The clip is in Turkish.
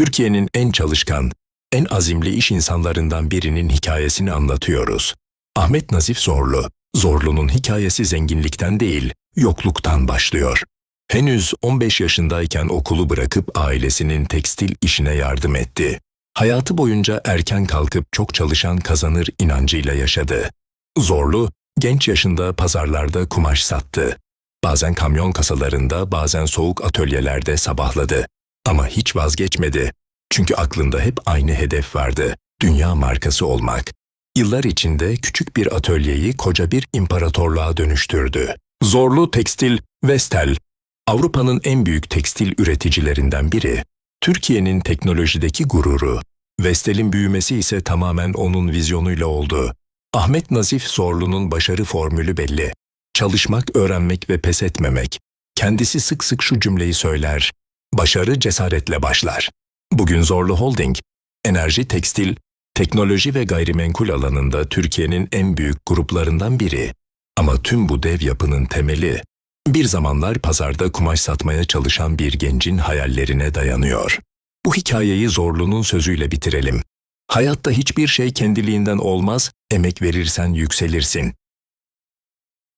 Türkiye'nin en çalışkan, en azimli iş insanlarından birinin hikayesini anlatıyoruz. Ahmet Nazif Zorlu. Zorlu'nun hikayesi zenginlikten değil, yokluktan başlıyor. Henüz 15 yaşındayken okulu bırakıp ailesinin tekstil işine yardım etti. Hayatı boyunca erken kalkıp çok çalışan kazanır inancıyla yaşadı. Zorlu, genç yaşında pazarlarda kumaş sattı. Bazen kamyon kasalarında, bazen soğuk atölyelerde sabahladı. Ama hiç vazgeçmedi. Çünkü aklında hep aynı hedef vardı. Dünya markası olmak. Yıllar içinde küçük bir atölyeyi koca bir imparatorluğa dönüştürdü. Zorlu Tekstil, Vestel, Avrupa'nın en büyük tekstil üreticilerinden biri. Türkiye'nin teknolojideki gururu. Vestel'in büyümesi ise tamamen onun vizyonuyla oldu. Ahmet Nazif Zorlu'nun başarı formülü belli. Çalışmak, öğrenmek ve pes etmemek. Kendisi sık sık şu cümleyi söyler. Başarı cesaretle başlar. Bugün Zorlu Holding, enerji, tekstil, teknoloji ve gayrimenkul alanında Türkiye'nin en büyük gruplarından biri. Ama tüm bu dev yapının temeli, bir zamanlar pazarda kumaş satmaya çalışan bir gencin hayallerine dayanıyor. Bu hikayeyi Zorlu'nun sözüyle bitirelim. Hayatta hiçbir şey kendiliğinden olmaz, emek verirsen yükselirsin.